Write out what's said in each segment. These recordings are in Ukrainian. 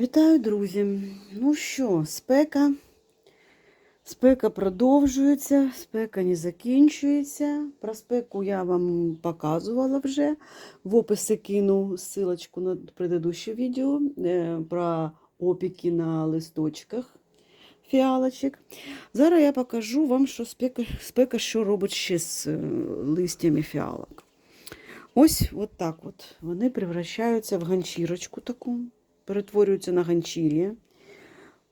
Вітаю, друзі! Ну що, спека. Спека продовжується, спека не закінчується. Про спеку я вам показувала вже. В описі кину ссылочку на предыдущее відео е, про опіки на листочках фіалочок. Зараз я покажу вам, що спека, спека що робить ще з е, листями фіалок. Ось от так от. Вони превращаються в ганчірочку таку перетворюється на ганчір'я.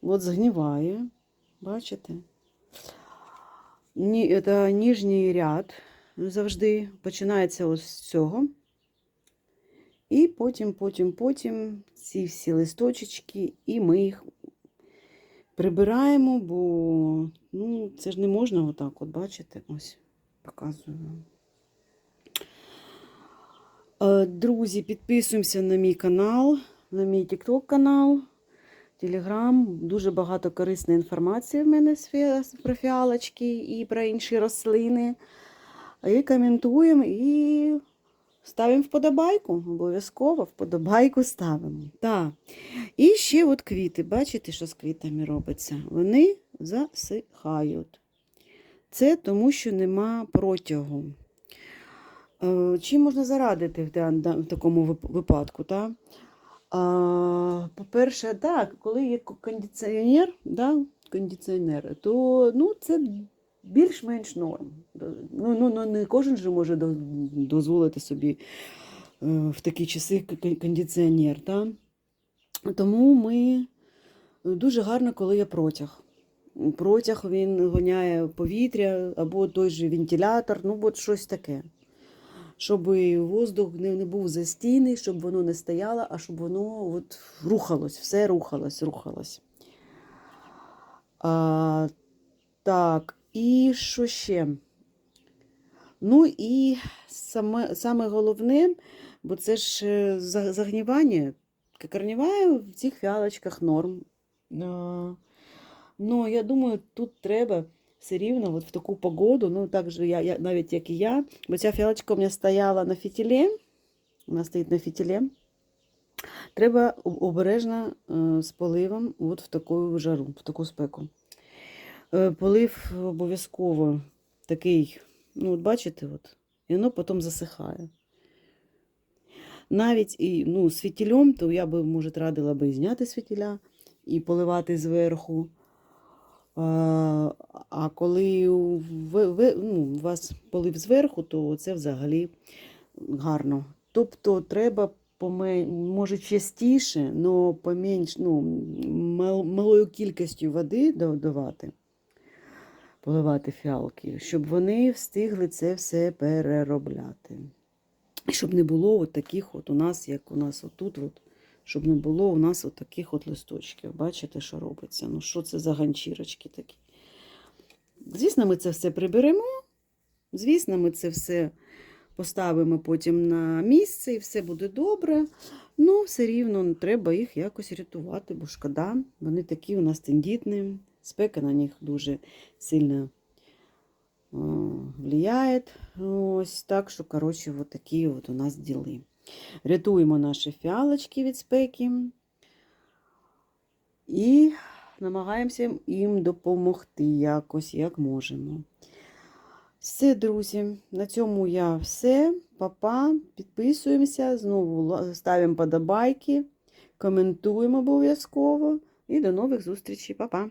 От згниває. Бачите? Ні, це ніжній ряд завжди починається ось з цього. І потім, потім, потім ці всі листочечки, і ми їх прибираємо, бо ну, це ж не можна отак, от бачите, ось показую. Е, Друзі, підписуємося на мій канал на мій TikTok канал, Telegram. Дуже багато корисної інформації в мене про фіалочки і про інші рослини. І коментуємо і ставимо вподобайку. Обов'язково вподобайку ставимо. Так. І ще от квіти. Бачите, що з квітами робиться? Вони засихають. Це тому, що нема протягу. Е, чим можна зарадити в такому випадку? Так? По-перше, так, коли є кондиціонер, да, кондиціонер, то ну, це більш-менш норм. Ну, ну, ну, Не кожен же може дозволити собі е, в такі часи кондиціонер. Да? Тому ми дуже гарно, коли є протяг. Протяг він гоняє повітря або той же вентилятор, ну от щось таке щоб воздух не, був застійний, щоб воно не стояло, а щоб воно от рухалось, все рухалось, рухалось. А, Так, і що ще? Ну і саме саме головне, бо це ж е, загнівання, корніває в цих фіалочках норм. Ну, я думаю, тут треба все рівно от в таку погоду, ну так же я, я, навіть як і я, бо ця фіалочка у мене стояла на фітілі, вона стоїть на фітілі. Треба обережно з поливом от в таку жару, в таку спеку. Е, полив обов'язково такий, ну, от бачите, от, і воно потім засихає. Навіть і ну, з фітілем, то я би, може, радила би зняти з і поливати зверху. А коли ви, ви, ну, вас полив зверху, то це взагалі гарно. Тобто треба може частіше, але поменш, ну, малою кількістю води додавати, поливати фіалки, щоб вони встигли це все переробляти. Щоб не було от таких от у нас, як у нас отут. от щоб не було у нас от таких от листочків. Бачите, що робиться? Ну, що це за ганчірочки такі? Звісно, ми це все приберемо. Звісно, ми це все поставимо потім на місце і все буде добре. Ну, все рівно треба їх якось рятувати, бо шкода, вони такі у нас тендітні, спека на них дуже сильно о, влияє. Ось так що, коротше, от такі от у нас діли. Рятуємо наші фіалочки від спеки і намагаємося їм допомогти якось, як можемо. Все, друзі, на цьому я все. Папа, підписуємося, знову ставимо подобайки, коментуємо обов'язково і до нових зустрічей. Па-па!